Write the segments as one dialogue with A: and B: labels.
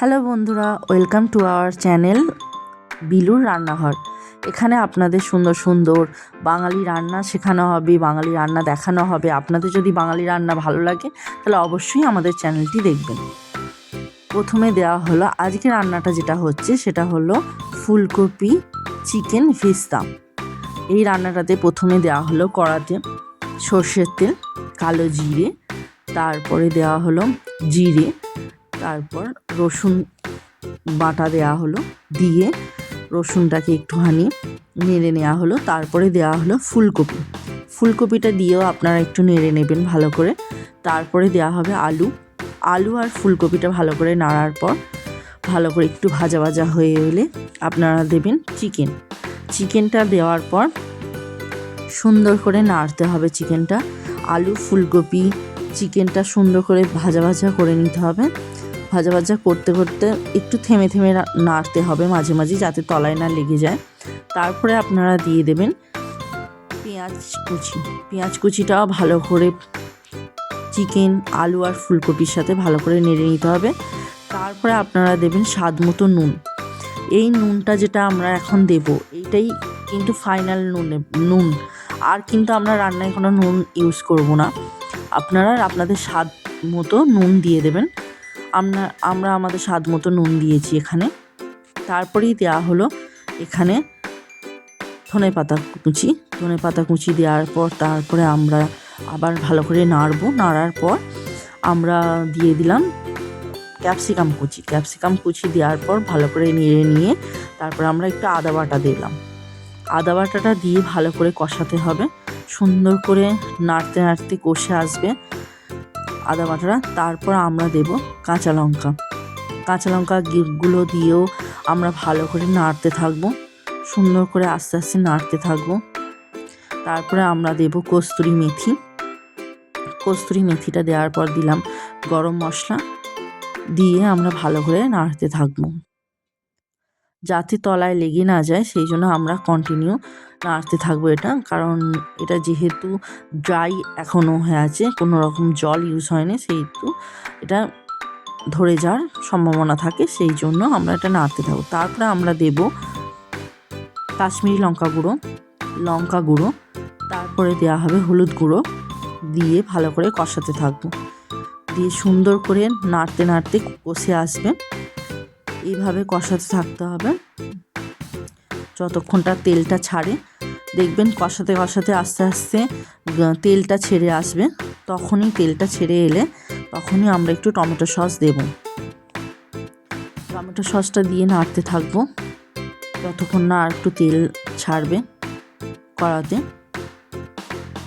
A: Hello বন্ধুরা, welcome to our channel বিলুর রান্নাঘর। এখানে আপনাদের সুন্দর সুন্দর বাঙালি রান্না শেখানো হবে, বাঙালি রান্না দেখানো হবে। আপনাদের যদি বাঙালি রান্না ভালো লাগে, তাহলে অবশ্যই আমাদের চ্যানেলটি দেখবেন। প্রথমে দেওয়া হলো, আজকে রান্নাটা যেটা হচ্ছে, সেটা হলো ফুলকপি, চিকেন ভিস্তা এই রান্নাটাতে প্রথমে দেওয়া হলো কড়াতে সর্ষের তেল, কালো জিরে, তারপরে দেওয়া হলো জিরে তারপর রসুন বাটা দেওয়া হলো, দিয়ে রসুনটাকে একটুখানি নেড়ে নেওয়া হলো, তারপরে দেওয়া হলো ফুলকপি। ফুলকপিটা দিয়েও আপনারা একটু নেড়ে নেবেন ভালো করে। তারপরে দেওয়া হবে আলু। আলু আর ফুলকপিটা ভালো করে নাড়ার পর ভালো করে একটু ভাজা ভাজা হয়ে এলে আপনারা দেবেন চিকেন। চিকেনটা দেওয়ার পর সুন্দর করে নাড়তে হবে চিকেনটা। আলু, ফুলকপি, চিকেনটা সুন্দর করে ভাজা ভাজা করে নিতে হবে। ভাজা ভাজা করতে করতে একটু থেমে থেমে নাড়তে হবে মাঝে মাঝে যাতে তলায় না লেগে যায়। তারপরে আপনারা দিয়ে দেবেন পেঁয়াজ কুচি। পেঁয়াজ কুচিটাও ভালো করে চিকেন, আলু আর ফুলকপির সাথে ভালো করে নেড়ে নিতে হবে। তারপরে আপনারা দেবেন স্বাদ মতো নুন। এই নুনটা যেটা আমরা এখন দেব, এইটাই কিন্তু ফাইনাল নুন নুন। আর কিন্তু আমরা রান্নায় কোনো নুন ইউজ করব না। আপনারা আপনাদের স্বাদ মতো নুন দিয়ে দেবেন। আমরা আমরা আমাদের স্বাদ মতো নুন দিয়েছি এখানে। তারপরেই দেওয়া হলো এখানে ধনে পাতা কুচি। ধনে পাতা কুচি দেওয়ার পর তারপরে আমরা আবার ভালো করে নাড়বো। নাড়ার পর আমরা দিয়ে দিলাম ক্যাপসিকাম কুচি। ক্যাপসিকাম কুচি দেওয়ার পর ভালো করে নেড়ে নিয়ে তারপর আমরা একটু আদা বাটা দিলাম। আদা বাটাটা দিয়ে ভালো করে কষাতে হবে। সুন্দর করে নাড়তে নাড়তে কষে আসবে। আদা বাটাটা, তারপর আমরা দেব কাঁচা লঙ্কা। কাঁচা লঙ্কা গিফটগুলো দিয়েও আমরা ভালো করে নাড়তে থাকব, সুন্দর করে আস্তে আস্তে নাড়তে থাকব। তারপরে আমরা দেব কস্তুরি মেথি। কস্তুরি মেথিটা দেওয়ার পর দিলাম গরম মশলা, দিয়ে আমরা ভালো করে নাড়তে থাকব। যাতে তলায় লেগে না যায়, সেই জন্য আমরা কন্টিনিউ নাড়তে থাকব এটা। কারণ এটা যেহেতু ড্রাই এখনও হয়ে আছে, কোনো রকম জল ইউজ হয়নি, সেহেতু এটা ধরে যাওয়ার সম্ভাবনা থাকে, সেই জন্য আমরা এটা নাড়তে থাকব। তারপরে আমরা দেব কাশ্মীরি লঙ্কা গুঁড়ো লঙ্কা গুঁড়ো, তারপরে দেওয়া হবে হলুদ গুঁড়ো, দিয়ে ভালো করে কষাতে থাকব। দিয়ে সুন্দর করে নাড়তে নাড়তে কষে আসবে। এইভাবে কষাতে থাকতে হবে। যতক্ষণটা তেলটা ছাড়ে, দেখবেন কষাতে কষাতে আস্তে আস্তে তেলটা ছেড়ে আসবে। তখনই তেলটা ছেড়ে এলে তখনই আমরা একটু টমেটো সস দেব। টমেটো সসটা দিয়ে নাড়তে থাকব। যতক্ষণ না আর একটু তেল ছাড়বে কড়াতে।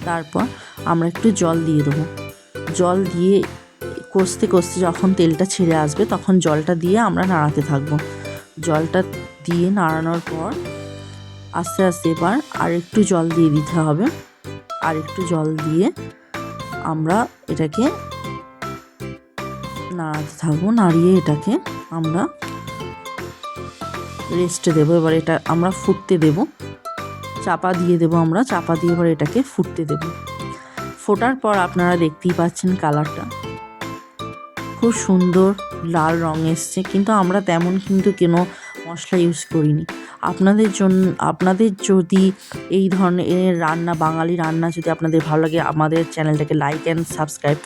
A: তারপর আমরা একটু জল দিয়ে দেবো। জল দিয়ে কষতে কষতে যখন তেলটা ছেড়ে আসবে, তখন জলটা দিয়ে আমরা নাড়াতে থাকব। জলটা দিয়ে নাড়ানোর পর আস্তে আস্তে এবার আর একটু জল দিয়ে দিতে হবে। আর একটু জল দিয়ে আমরা এটাকে নাড়াতে থাকব। নাড়িয়ে এটাকে আমরা রেস্টে দেবো। এবার এটা আমরা ফুটতে দেব। চাপা দিয়ে দেবো আমরা। চাপা দিয়ে এবার এটাকে ফুটতে দেব। ফোটার পর আপনারা দেখতেই পাচ্ছেন কালারটা খুব সুন্দর লাল রং এসছে, কিন্তু আমরা তেমন কিন্তু কোনো মশলা ইউজ করিনি। আপনাদের জন্য আপনাদের যদি এই ধরনের রান্না, বাঙালি রান্না যদি আপনাদের ভালো লাগে, আমাদের চ্যানেলটাকে লাইক অ্যান্ড সাবস্ক্রাইব